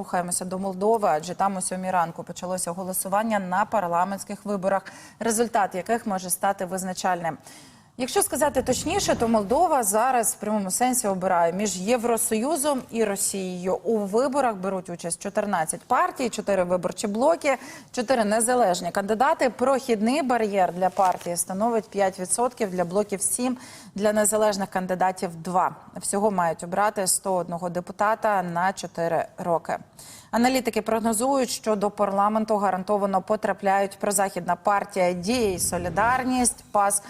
рухаємося до Молдови, адже там о сьомій ранку почалося голосування на парламентських виборах, результат яких може стати визначальним. Якщо сказати точніше, то Молдова зараз в прямому сенсі обирає між Євросоюзом і Росією. У виборах беруть участь 14 партій, 4 виборчі блоки, 4 незалежні кандидати. Прохідний бар'єр для партії становить 5%, для блоків 7%, для незалежних кандидатів 2%. Всього мають обрати 101 депутата на 4 роки. Аналітики прогнозують, що до парламенту гарантовано потрапляють прозахідна партія «Дія» і Солідарність, ПАС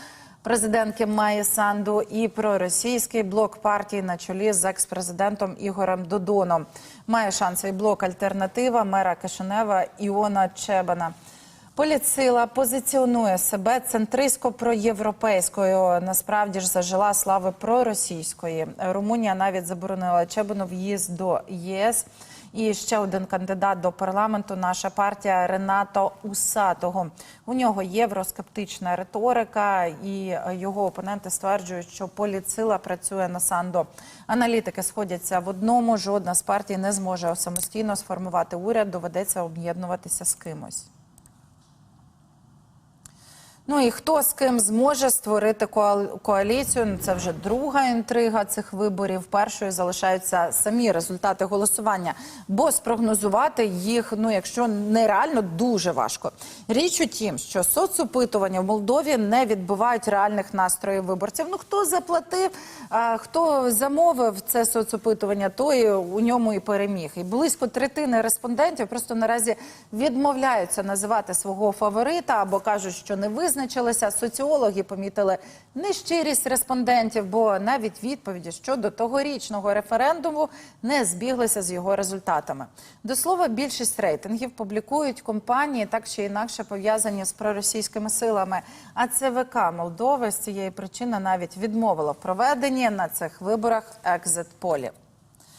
президентки Майї Санду і проросійський блок партії на чолі з екс-президентом Ігорем Додоном. Має шанси і блок Альтернатива мера Кишинева Іона Чебана. Політсила позиціонує себе центристсько проєвропейською. Насправді ж зажила слави проросійської. Румунія навіть заборонила Чебану в'їзд до ЄС. І ще один кандидат до парламенту. Наша партія Ренато Усатого. У нього євроскептична риторика, і його опоненти стверджують, що поліцила працює на Сандо. Аналітики сходяться в одному. Жодна з партій не зможе самостійно сформувати уряд. Доведеться об'єднуватися з кимось. Ну і хто з ким зможе створити коал- коаліцію? Ну, Це вже друга інтрига цих виборів. Першою залишаються самі результати голосування, бо спрогнозувати їх, ну якщо нереально, дуже важко. Річ у тім, що соцопитування в Молдові не відбивають реальних настроїв виборців. Ну хто заплатив, а, хто замовив це соцопитування, той у ньому і переміг. І близько третини респондентів просто наразі відмовляються називати свого фаворита або кажуть, що не визначилися. Соціологи помітили нещирість респондентів, бо навіть відповіді щодо тогорічного референдуму не збіглися з його результатами. До слова, більшість рейтингів публікують компанії, так чи інакше пов'язані з проросійськими силами. А ЦВК Молдови з цієї причини навіть відмовила в проведенні на цих виборах екзит-полі.